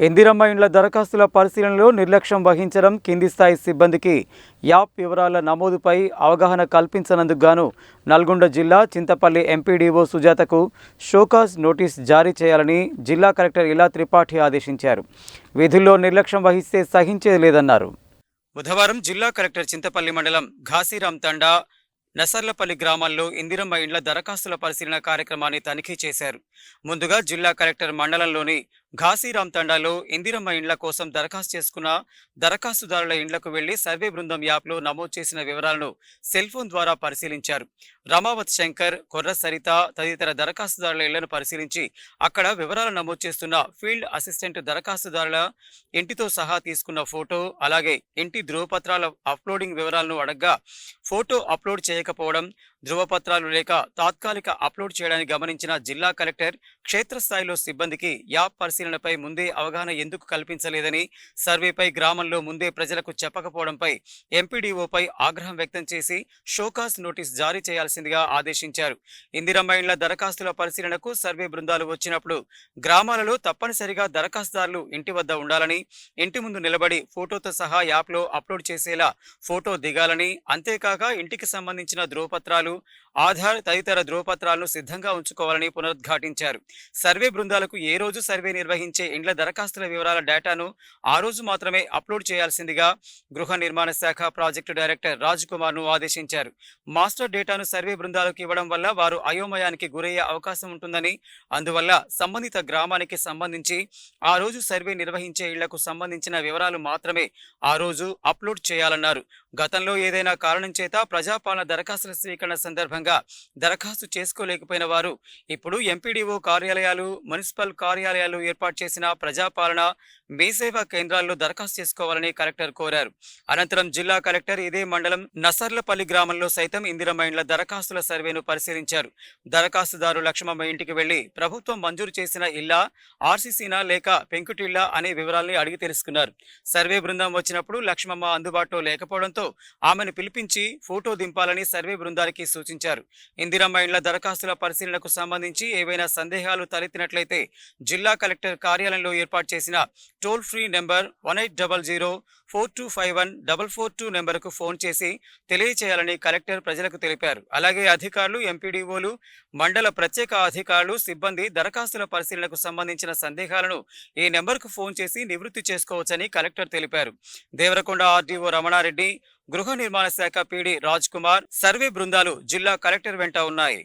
ఇందిరమ్మ ఇండ్ల దరఖాస్తుల పరిశీలనలో నిర్లక్ష్యం వహించడం కింది స్థాయి సిబ్బందికి యాప్ వివరాల నమోదుపై అవగాహన కల్పించనందుకు గాను నల్గొండ జిల్లా చింతపల్లి ఎంపీడీఓ సుజాతకు షోకాస్ నోటీస్ జారీ చేయాలని జిల్లా కలెక్టర్ ఇలా త్రిపాఠి ఆదేశించారు. విధుల్లో నిర్లక్ష్యం వహిస్తే సహించేది లేదన్నారు. బుధవారం జిల్లా కలెక్టర్ చింతపల్లి మండలం ఘాసీరామ్ తండా నసర్లపల్లి గ్రామాల్లో ఇందిరమ్మ ఇండ్ల దరఖాస్తుల పరిశీలన కార్యక్రమాన్ని తనిఖీ చేశారు. ముందుగా జిల్లా కలెక్టర్ మండలంలోని ఘాసీరాం తండాలో ఇందిరమ్మ ఇండ్ల కోసం దరఖాస్తు చేసుకున్న దరఖాస్తుదారుల ఇండ్లకు వెళ్ళి సర్వే బృందం యాప్లో నమోదు చేసిన వివరాలను సెల్ ఫోన్ ద్వారా పరిశీలించారు. రమావత్ శంకర్ కొర్ర సరిత తదితర దరఖాస్తుదారుల ఇళ్ళను పరిశీలించి అక్కడ వివరాలు నమోదు చేస్తున్న ఫీల్డ్ అసిస్టెంట్ దరఖాస్తుదారుల ఇంటితో సహా తీసుకున్న ఫోటో అలాగే ఇంటి ధృవపత్రాల అప్లోడింగ్ వివరాలను అడగ్గా ఫోటో అప్లోడ్ చేయకపోవడం ధృవపత్రాలు లేక తాత్కాలిక అప్లోడ్ చేయడానికి గమనించిన జిల్లా కలెక్టర్ క్షేత్రస్థాయిలో సిబ్బందికి యాప్ పరిశీలనపై ముందే అవగాహన ఎందుకు కల్పించలేదని సర్వేపై గ్రామంలో ముందే ప్రజలకు చెప్పకపోవడంపై ఎంపీడీఓపై ఆగ్రహం వ్యక్తం చేసి షోకాస్ నోటీస్ జారీ చేయాల్సిందిగా ఆదేశించారు. ఇందిరమ్మ ఇండ్ల దరఖాస్తుల పరిశీలనకు సర్వే బృందాలు వచ్చినప్పుడు గ్రామాలలో తప్పనిసరిగా దరఖాస్తుదారులు ఇంటి వద్ద ఉండాలని ఇంటి ముందు నిలబడి ఫోటోతో సహా యాప్లో అప్లోడ్ చేసేలా ఫోటో దిగాలని అంతేకాక ఇంటికి సంబంధించిన ధృవపత్రాలు ఆధార్ తదితర ధృవపత్రాలను సిద్ధంగా ఉంచుకోవాలని పునరుద్ఘాటించారు. సర్వే బృందాలకు ఏ రోజు సర్వే నిర్వహించే ఇండ్ల దరఖాస్తుల వివరాల డేటాను ఆ రోజు మాత్రమే అప్లోడ్ చేయాల్సిందిగా గృహ నిర్మాణ శాఖ ప్రాజెక్టు డైరెక్టర్ రాజ్ కుమార్ను ఆదేశించారు. మాస్టర్ డేటాను సర్వే బృందాలకు ఇవ్వడం వల్ల వారు అయోమయానికి గురయ్యే అవకాశం ఉంటుందని అందువల్ల సంబంధిత గ్రామానికి సంబంధించి ఆ రోజు సర్వే నిర్వహించే ఇళ్ళకు సంబంధించిన వివరాలు మాత్రమే ఆ రోజు అప్లోడ్ చేయాలన్నారు. గతంలో ఏదైనా కారణం చేత ప్రజాపాలన దరఖాస్తుల స్వీకరణ సందర్భంగా దరఖాస్తు చేసుకోలేకపోయిన వారు ఇప్పుడు ఎంపీడీఓ కార్యాలయాలు మున్సిపల్ కార్యాలయాలు ఏర్పాటు చేసిన ప్రజాపాలన మీ సేవా కేంద్రాల్లో దరఖాస్తు చేసుకోవాలని కలెక్టర్ కోరారు. అనంతరం జిల్లా కలెక్టర్ ఇదే మండలం నసర్లపల్లి గ్రామంలో సైతం ఇందిరమైండ్ల దరఖాస్తుల సర్వేను పరిశీలించారు. దరఖాస్తుదారు లక్ష్మమ్మ ఇంటికి వెళ్ళి ప్రభుత్వం మంజూరు చేసిన ఇల్లా ఆర్సీసీనా లేక పెంకుటిల్లా అనే వివరాల్ని అడిగి తెలుసుకున్నారు. సర్వే బృందం వచ్చినప్పుడు లక్ష్మమ్మ అందుబాటులో లేకపోవడంతో ఆమెను పిలిపించి ఫోటో దింపాలని సర్వే బృందానికి సూచించారు. ఇందిరమ్మ ఇండ్ల దరఖాస్తుల పరిశీలనకు సంబంధించి ఏవైనా సందేహాలు తలెత్తినట్లయితే జిల్లా కలెక్టర్ కార్యాలయంలో ఏర్పాటు చేసిన toll free number one eight double zero four two five one double four two నెంబర్కు ఫోన్ చేసి తెలియచేయాలని కలెక్టర్ ప్రజలకు తెలిపారు. అలాగే అధికారులు ఎంపీడీఓలు మండల ప్రత్యేక అధికారులు సిబ్బంది దరఖాస్తుల పరిశీలనకు సంబంధించిన సందేహాలను ఈ నెంబర్కు ఫోన్ చేసి నివృత్తి చేసుకోవచ్చని కలెక్టర్ తెలిపారు. దేవరకొండ ఆర్డీఓ రమణారెడ్డి గృహ నిర్మాణ శాఖ పీడీ రాజ్ కుమార్ సర్వే బృందాలు జిల్లా కలెక్టర్ వెంట ఉన్నాయి.